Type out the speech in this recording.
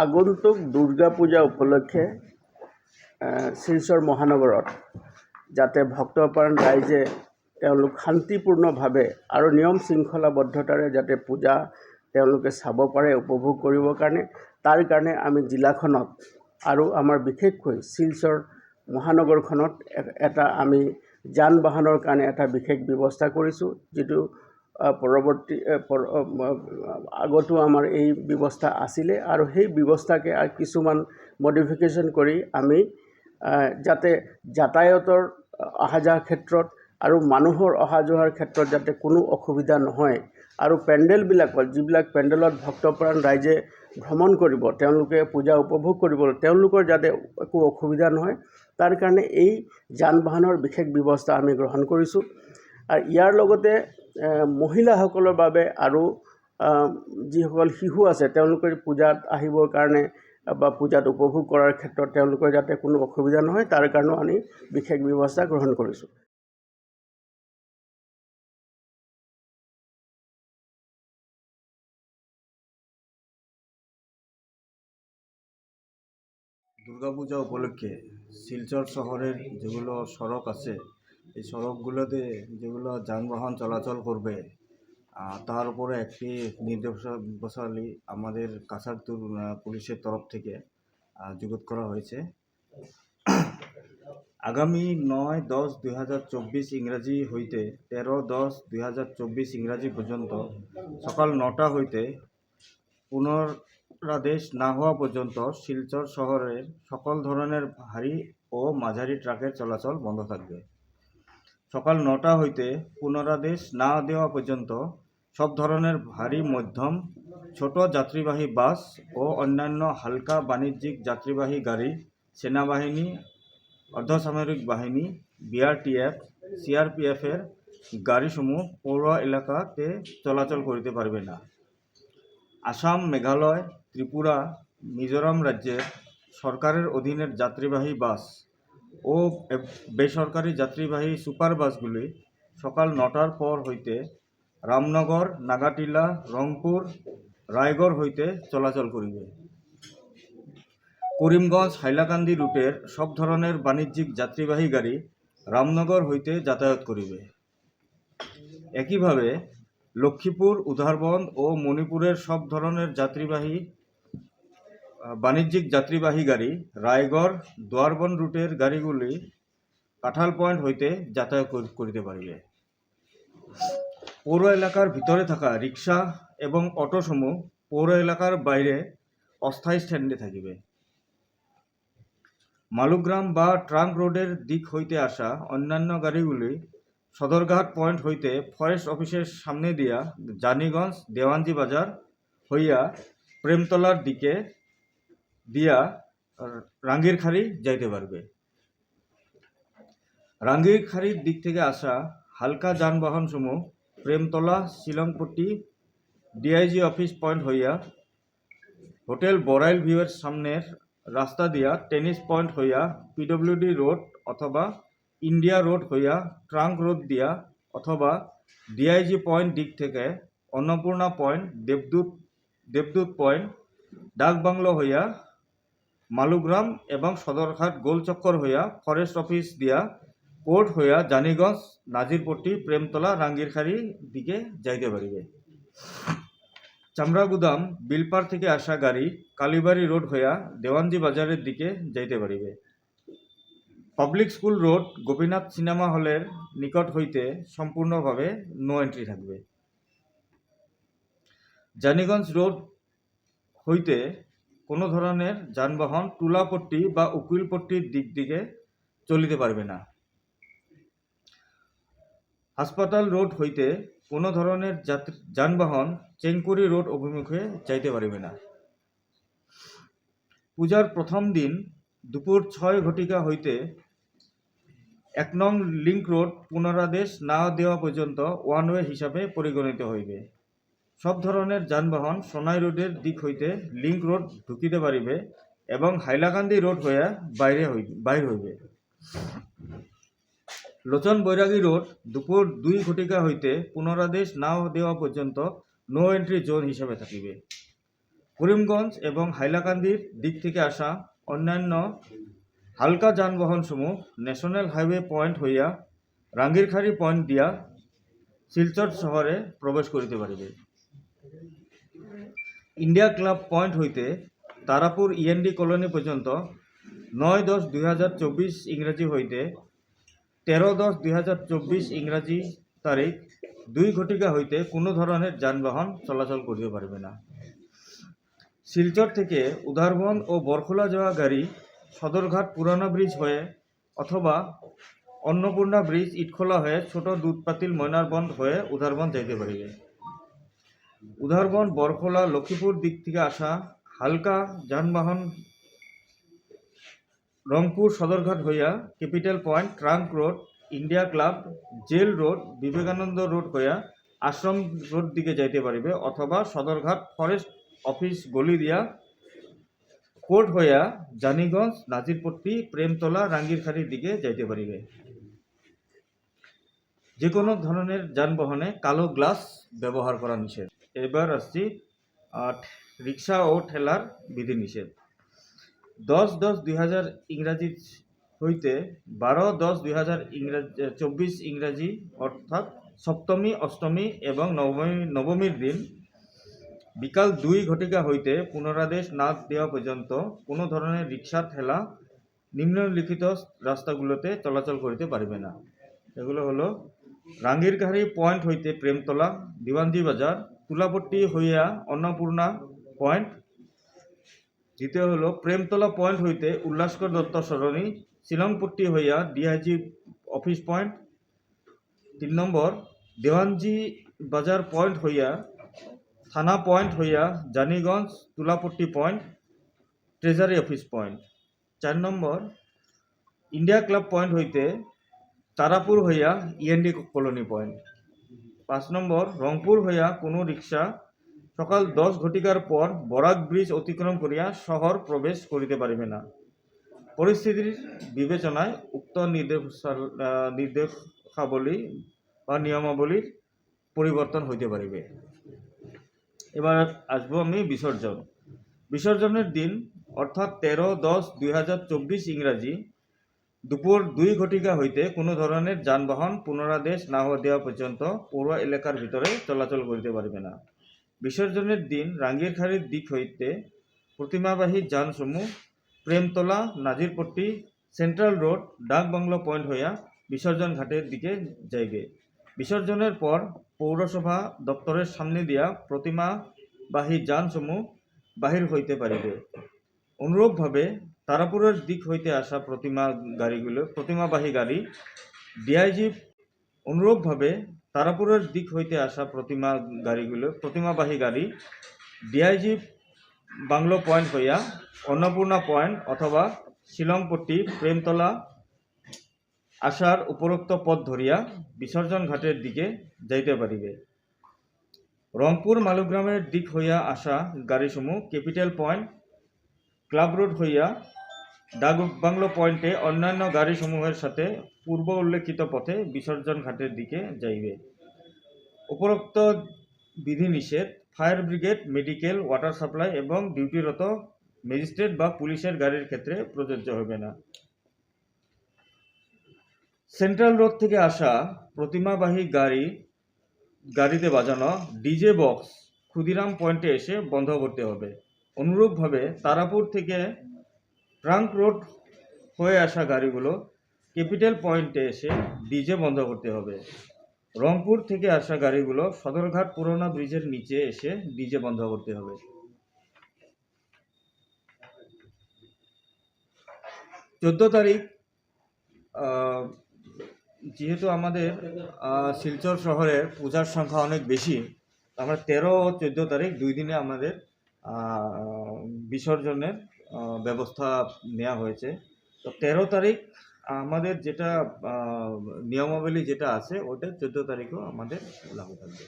আগন্তুক দুৰ্গা পূজা উপলক্ষে শিলচৰ মহানগৰত, যাতে ভক্তপ্ৰাণ ৰাইজে তেওঁলোক শান্তিপূৰ্ণভাৱে আৰু নিয়ম শৃংখলাবদ্ধতাৰে যাতে পূজা তেওঁলোকে চাব পাৰে, উপভোগ কৰিবৰ কাৰণে, তাৰ কাৰণে আমি জিলাখনত আৰু আমাৰ বিশেষকৈ শিলচৰ মহানগৰখনত এটা আমি যান বাহনৰ কাৰণে এটা বিশেষ ব্যৱস্থা কৰিছোঁ, যিটো পৰৱৰ্তী আগতো আমাৰ এই ব্যৱস্থা আছিলে আৰু সেই ব্যৱস্থাকে কিছুমান মডিফিকেশ্যন কৰি আমি যাতে যাতায়াতৰ অহা যোৱাৰ ক্ষেত্ৰত আৰু মানুহৰ অহা যোৱাৰ ক্ষেত্ৰত যাতে কোনো অসুবিধা নহয়। আৰু পেণ্ডেলবিলাকত, যিবিলাক পেণ্ডেলত ভক্তপ্ৰাণ ৰাইজে ভ্ৰমণ কৰিব, তেওঁলোকে পূজা উপভোগ কৰিব তেওঁলোকৰ যাতে একো অসুবিধা নহয়, তাৰ কাৰণে এই যান বাহনৰ বিশেষ ব্যৱস্থা আমি গ্ৰহণ কৰিছোঁ। আৰু ইয়াৰ লগতে মহিলাসকলৰ বাবে আৰু যিসকল শিশু আছে তেওঁলোকে পূজাত আহিবৰ কাৰণে বা পূজাত উপভোগ কৰাৰ ক্ষেত্ৰত তেওঁলোকৰ যাতে কোনো অসুবিধা নহয়, তাৰ কাৰণেও আমি বিশেষ ব্যৱস্থা গ্ৰহণ কৰিছোঁ। দুর্গাপূজা উপলক্ষে শিলচর শহরের যেগুলো সড়ক আছে এই সড়কগুলোতে যেগুলো যানবাহন চলাচল করবে তার উপরে একটি নির্দেশাবলী আমাদের আহ, পুলিশের তরফ থেকে যুগত করা হয়েছে। আগামী নয় দশ দুই হাজার চব্বিশ ইংরাজি হইতে তেরো দশ দুই হাজার চব্বিশ ইংরাজি পর্যন্ত সকাল নটা হইতে পুনরাদেশ না হওয়া পর্যন্ত শিলচর শহরের সকল ধরনের ভারী ও মাঝারি ট্রাকের চলাচল বন্ধ থাকবে। সকাল নটা হইতে পুনরাদেশ না দেওয়া পর্যন্ত সব ধরনের ভারী মধ্যম, ছোট যাত্রীবাহী বাস ও অন্যান্য হালকা বাণিজ্যিক যাত্রীবাহী গাড়ি, সেনাবাহিনী, অর্ধসামরিক বাহিনী বিআরটিএফ সিআরপিএফের গাড়িসমূহ পৌর এলাকাতে চলাচল করিতে পারবে না। আসাম, মেঘালয়, ত্রিপুরা, মিজোরাম রাজ্যের সরকারের অধীনের যাত্রীবাহী বাস ও বেসরকারি যাত্রীবাহী সুপার বাসগুলি সকাল নটার পর হইতে রামনগর, নাগাটিলা, রংপুর, রায়গড় হইতে চলাচল করিবে। করিমগঞ্জ হাইলাকান্দি রুটের সব ধরনের বাণিজ্যিক যাত্রীবাহী গাড়ি রামনগর হইতে যাতায়াত করিবে। একইভাবে লক্ষ্মীপুর উধারবন ও মণিপুরের সব ধরনের যাত্রীবাহী বাণিজ্যিক যাত্রীবাহী গাড়ি রায়গড় দোয়ারবন রুটের গাড়িগুলি কাঁঠাল পয়েন্ট হইতে যাতায়াত করিতে পারিবে পৌর এলাকার ভিতরে থাকা রিক্সা এবং অটোসমূহ পৌর এলাকার বাইরে অস্থায়ী স্ট্যান্ডে থাকিবে। মালুগ্রাম বা ট্রাঙ্ক রোডের দিক হইতে আসা অন্যান্য গাড়িগুলি সদরঘাট পয়েন্ট হইতে ফরেস্ট অফিসের সামনে দিয়া জানিগঞ্জ দেওয়ানজি বাজার হইয়া প্রেমতলার দিকে দিয়া রাঙ্গিরখাড়ি যাইতে পারবে। রাঙ্গিরখাড়ির দিক থেকে আসা হালকা যানবাহন সমূহ Premtala, Shillongpatti, DIG office point হইয়া হোটেল বরাইল ভিউয়ের সামনের রাস্তা দিয়া টেনিস পয়েন্ট হইয়া পিডব্লিউডি রোড অথবা ইন্ডিয়া রোড হইয়া ট্রাঙ্ক রোড দিয়া অথবা ডিআইজি পয়েন্ট দিক থেকে অন্নপূর্ণা পয়েন্ট, দেবদূত দেবদূত পয়েন্ট, ডাকবাংলো হইয়া মালুগ্রাম এবং সদরঘাট গোলচক্কর হইয়া ফরেস্ট অফিস দিয়া কোর্ট হইয়া জানিগঞ্জ, নাজিরপট্টি, প্রেমতলা, রাঙ্গিরখাড়ি দিকে যাইতে পারিবে। চামড়াগুদাম বিলপার থেকে আসা গাড়ি, কালীবাড়ি রোড হইয়া দেওয়ানজি বাজারের দিকে যাইতে পারিবে। Public school road, Gopinath cinema হলের নিকট হইতে সম্পূর্ণভাবে নো এন্ট্রি থাকবে। জানিগঞ্জ রোড হইতে কোনো ধরনের যানবাহন টুলাপট্টি বা উকিলপট্টির দিক দিকে চলিতে পারবে না। হাসপাতাল রোড হইতে কোনো ধরনের যানবাহন চেঙ্কুরি রোড অভিমুখে যাইতে পারবে না। পূজার প্রথম দিন দুপুর ছয় ঘটিকা হইতে এক নং লিংক রোড পুনরাদেশ না দেওয়া পর্যন্ত ওয়ান ওয়ে হিসাবে পরিগণিত হইবে। সব ধরনের যানবাহন সোনাই রোডের দিক হইতে লিংক রোড ঢুকিতে পারিবে এবং হাইলাকান্দি রোড হইয়া বাইরে হইবে বাইর হইবে। লোচন বৈরাগী রোড দুপুর দুই ঘটিকা হইতে পুনরাদেশ না দেওয়া পর্যন্ত নো এন্ট্রি জোন হিসাবে থাকিবে। করিমগঞ্জ এবং হাইলাকান্দির দিক থেকে আসা অন্যান্য হালকা যানবাহনসমূহ ন্যাশনাল হাইওয়ে পয়েন্ট হইয়া রাঙ্গিরখাড়ি পয়েন্ট দিয়া শিলচর শহরে প্রবেশ করিতে পারিবে। ইন্ডিয়া ক্লাব পয়েন্ট হইতে তারাপুর ইএনডি কলোনি পর্যন্ত নয় দশ দুই হাজার চব্বিশ ইংরাজি হইতে তেরো দশ দুই হাজার চব্বিশ ইংরাজি তারিখ দুই ঘটিকা হইতে কোনো ধরনের যানবাহন চলাচল করিতে পারবে না। শিলচর থেকে উধারবন ও বরখোলা যাওয়া গাড়ি সদরঘাট পুরানো ব্রিজ হয়ে অথবা অন্নপূর্ণা ব্রিজ ইটখোলা হয়ে ছোট দুধপাতিল ময়নারবন্দ হয়ে উধারবন যাইতে পারিবে। উধারবন বরফলা লক্ষ্মীপুর দিক থেকে আসা হালকা যানবাহন রংপুর সদরঘাট হইয়া capital point, trunk road, India club, jail road, Vivekananda road হইয়া আশ্রম রোড দিকে যাইতে পারিবে অথবা সদরঘাট ফরেস্ট অফিস গলি দিয়া কোর্ট হইয়া জানিগঞ্জ, নাজিরপট্টি, প্রেমতলা রাঙ্গিরখাড়ির দিকে যাইতে পারিবে। যে কোনো ধরনের যানবাহনে কালো গ্লাস ব্যবহার করা নিষেধ। এবার আসছি আহ, রিক্সা ও ঠেলার বিধিনিষেধ। দশ দশ দুই হাজার ইংরাজি হইতে বারো দশ দুই হাজার ইংরাজি চব্বিশ ইংরাজি অর্থাৎ সপ্তমী অষ্টমী এবং নবমী নবমীর দিন বিকাল দুই ঘটিকা হইতে পুনরাদেশ না দেওয়া পর্যন্ত কোনো ধরনের রিক্সা ঠেলা নিম্নলিখিত রাস্তাগুলোতে চলাচল করিতে পারবে না। এগুলো হলো রাঙ্গিরঘাড়ি পয়েন্ট হইতে প্রেমতলা দিওয়ানজি বাজার তুলাপট্টি হইয়া অন্নপূর্ণা পয়েন্ট। দ্বিতীয় হলো, প্রেমতলা পয়েন্ট হইতে উল্লাসকর দত্ত সরণি, শিলংপট্টি হইয়া ডিআইজি অফিস পয়েন্ট। তিন নম্বর, দেওয়ানজি বাজার পয়েন্ট হইয়া থানা পয়েন্ট হইয়া Janiganj Tulapatti point, treasury office point. চার নম্বর, ইন্ডিয়া ক্লাব পয়েন্ট হইতে তারাপুর হইয়া ইএনডি কলোনি পয়েন্ট। পাঁচ নম্বর, রংপুর হইয়া কোনো রিক্সা সকাল দশ ঘটিকার পর বরাক ব্রিজ অতিক্রম করিয়া শহর প্রবেশ করিতে পারিবে না। পরিস্থিতির বিবেচনায় উক্ত নির্দেশ নির্দেশাবলী বা নিয়মাবলীর পরিবর্তন হইতে পারিবে। এবার আসব আমি বিসর্জন। বিসর্জনের দিন, অর্থাৎ তেরো দশ দুই ইংরাজি দুপুর দুই ঘটিকা হইতে কোনো ধরনের যানবাহন পুনরাদেশ না হওয়া দেওয়া পর্যন্ত পৌর এলাকার ভিতরে চলাচল করিতে পারবে না। বিসর্জনের দিন রাঙ্গিরখাড়ির দিক হইতে প্রতিমাবাহী যানসমূহ Premtala, Nazirpatti, central road, dak bungalow point হইয়া বিসর্জন ঘাটের দিকে যাইবে। বিসর্জনের পর পৌরসভা দপ্তরের সামনে দিয়া প্রতিমাবাহী যানসমূহ বাহির হইতে পারিবে। অনুরূপভাবে তারাপুরের দিক হইতে আসা প্রতিমা গাড়িগুলো, প্রতিমাবাহী গাড়ি ডিআইজি অনুরূপভাবে তারাপুরের দিক হইতে আসা প্রতিমা গাড়িগুলো, প্রতিমাবাহী গাড়ি ডিআইজি বাংলো পয়েন্ট হইয়া অন্নপূর্ণা পয়েন্ট অথবা শিলংপট্টি, প্রেমতলা আসার উপরোক্ত পথ ধরিয়া বিসর্জন ঘাটের দিকে যাইতে পারিবে। রংপুর মালুগ্রামের দিক হইয়া আসা গাড়িসমূহ ক্যাপিটাল পয়েন্ট, ক্লাব রোড হইয়া ডাক বাংলো পয়েন্টে অন্যান্য গাড়িসমূহের সাথে পূর্ব উল্লেখিত পথে বিসর্জন ঘাটের দিকে যাইবে। উপরোক্ত বিধিনিষেধ, fire brigade, medical, water supply এবং ডিউটিরত ম্যাজিস্ট্রেট বা পুলিশের গাড়ির ক্ষেত্রে প্রযোজ্য হবে না। সেন্ট্রাল রোড থেকে আসা প্রতিমাবাহী গাড়ি, গাড়িতে বাজানো ডিজে বক্স ক্ষুদিরাম পয়েন্টে এসে বন্ধ করতে হবে। অনুরূপভাবে তারাপুর থেকে ট্রাঙ্ক রোড হয়ে আসা গাড়িগুলো ক্যাপিটাল পয়েন্টে এসে ডিজে বন্ধ করতে হবে। রংপুর থেকে আসা গাড়িগুলো সদরঘাট পুরোনো ব্রিজের নিচে এসে ডিজে বন্ধ করতে হবে। চোদ্দ তারিখ যেহেতু আমাদের শিলচর শহরে পূজার সংখ্যা অনেক বেশি, আমরা তেরো ও চোদ্দ তারিখ দুই দিনে আমাদের বিসর্জনের ব্যবস্থা নেওয়া হয়েছে। তো তেরো তারিখ আমাদের যেটা নিয়মাবলী যেটা আছে ওটা চোদ্দ তারিখও আমাদের লাগু থাকবে।